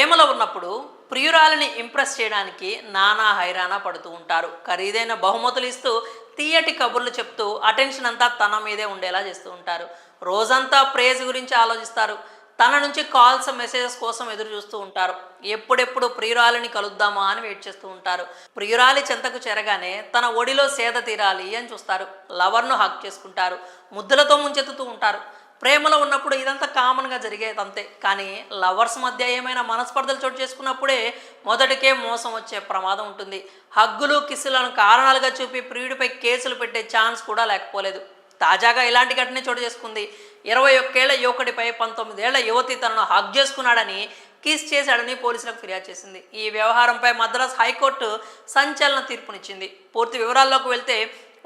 ప్రేమలో ఉన్నప్పుడు ప్రియురాలిని ఇంప్రెస్ చేయడానికి నానా హైరానా పడుతూ ఉంటారు. ఖరీదైన బహుమతులు ఇస్తూ తీయటి కబుర్లు చెప్తూ అటెన్షన్ అంతా తన మీదే ఉండేలా చేస్తూ ఉంటారు. రోజంతా ప్రేజ్ గురించి ఆలోచిస్తారు. తన నుంచి కాల్స్ మెసేజెస్ కోసం ఎదురు చూస్తూ ఉంటారు. ఎప్పుడెప్పుడు ప్రియురాలిని కలుద్దామా అని వెయిట్ చేస్తూ ఉంటారు. ప్రియురాలి చెంతకు చేరగానే తన ఒడిలో సేద తీరాలి అని చూస్తారు. లవర్ను హక్ చేసుకుంటారు. ముద్దులతో ముంచెత్తుతూ ఉంటారు. ప్రేమలో ఉన్నప్పుడు ఇదంతా కామన్గా జరిగేది అంతే. కానీ లవర్స్ మధ్య ఏమైనా మనస్పర్ధలు చోటు చేసుకున్నప్పుడే మొదటికే మోసం వచ్చే ప్రమాదం ఉంటుంది. హగ్గులు కిస్సులను కారణాలుగా చూపి ప్రియుడిపై కేసులు పెట్టే ఛాన్స్ కూడా లేకపోలేదు. తాజాగా ఇలాంటి ఘటన చోటు చేసుకుంది. ఇరవై ఒక్కేళ్ళ యువకుడిపై పంతొమ్మిదేళ్ళ యువతి తనను హగ్ చేసుకున్నాడని కిస్ చేశాడని పోలీసులకు ఫిర్యాదు చేసింది. ఈ వ్యవహారంపై మద్రాస్ హైకోర్టు సంచలన తీర్పునిచ్చింది. పూర్తి వివరాల్లోకి వెళ్తే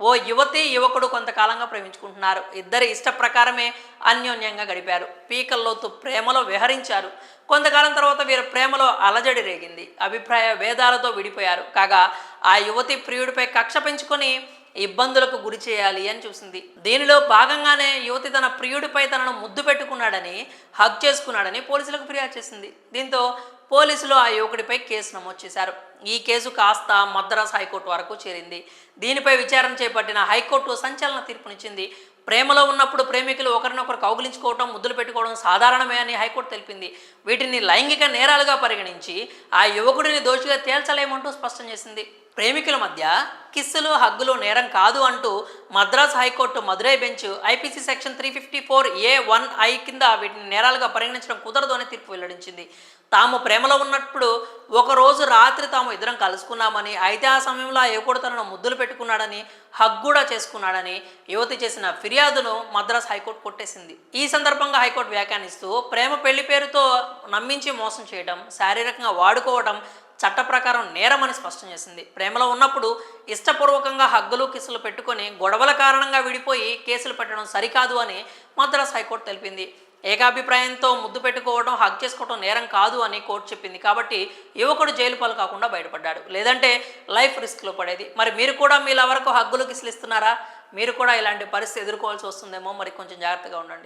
ఓ యువతి యువకుడు కొంతకాలంగా ప్రేమించుకుంటున్నారు. ఇద్దరి ఇష్ట ప్రకారమే అన్యోన్యంగా గడిపారు. పీకల్లోతు ప్రేమలో విహరించారు. కొంతకాలం తర్వాత వీరి ప్రేమలో అలజడి రేగింది. అభిప్రాయ భేదాలతో విడిపోయారు. కాగా ఆ యువతి ప్రియుడిపై కక్ష పెంచుకొని ఇబ్బందులకు గురి చేయాలి అని చూసింది. దీనిలో భాగంగానే యువతి తన ప్రియుడిపై తనను ముద్దు పెట్టుకున్నాడని హక్ చేసుకున్నాడని పోలీసులకు ఫిర్యాదు చేసింది. దీంతో పోలీసులు ఆ యువకుడిపై కేసు నమోదు చేశారు. ఈ కేసు కాస్త మద్రాస్ హైకోర్టు వరకు చేరింది. దీనిపై విచారణ చేపట్టిన హైకోర్టు సంచలన తీర్పునిచ్చింది. ప్రేమలో ఉన్నప్పుడు ప్రేమికులు ఒకరినొకరు కౌగిలించుకోవడం ముద్దులు పెట్టుకోవడం సాధారణమే అని హైకోర్టు తెలిపింది. వీటిని లైంగిక నేరాలుగా పరిగణించి ఆ యువకుడిని దోషిగా తేల్చలేమంటూ స్పష్టం చేసింది. ప్రేమికుల మధ్య కిస్సులు హగ్గులు నేరం కాదు అంటూ Madras high court Madurai bench IPC section three fifty four A one I కింద వీటిని నేరాలుగా పరిగణించడం కుదరదు అని తీర్పు వెల్లడించింది. తాము ప్రేమలో ఉన్నప్పుడు ఒకరోజు రాత్రి తాము ఇద్దరం కలుసుకున్నామని అయితే ఆ సమయంలో ఆ యువకుడు తనను ముద్దులు పెట్టుకున్నాడని హగ్ కూడా చేసుకున్నాడని యువతి చేసిన ఫిర్యాదును మద్రాస్ హైకోర్టు కొట్టేసింది. ఈ సందర్భంగా హైకోర్టు వ్యాఖ్యానిస్తూ ప్రేమ పెళ్ళి పేరుతో నమ్మించి మోసం చేయడం శారీరకంగా వాడుకోవడం చట్ట ప్రకారం నేరమని స్పష్టం చేసింది. ప్రేమలో ఉన్నప్పుడు ఇష్టపూర్వకంగా హగ్గులు కిసులు పెట్టుకొని గొడవల కారణంగా విడిపోయి కేసులు పెట్టడం సరికాదు అని మద్రాస్ హైకోర్టు తెలిపింది. ఏకాభిప్రాయంతో ముద్దు పెట్టుకోవడం హగ్ చేసుకోవడం నేరం కాదు అని కోర్టు చెప్పింది. కాబట్టి యువకుడు జైలు పాలు కాకుండా బయటపడ్డాడు. లేదంటే లైఫ్ రిస్క్లో పడేది. మరి మీరు కూడా మీ లవరకు హగ్గులు కిసులు ఇస్తున్నారా? మీరు కూడా ఇలాంటి పరిస్థితి ఎదుర్కోవాల్సి వస్తుందేమో. మరి కొంచెం జాగ్రత్తగా ఉండండి.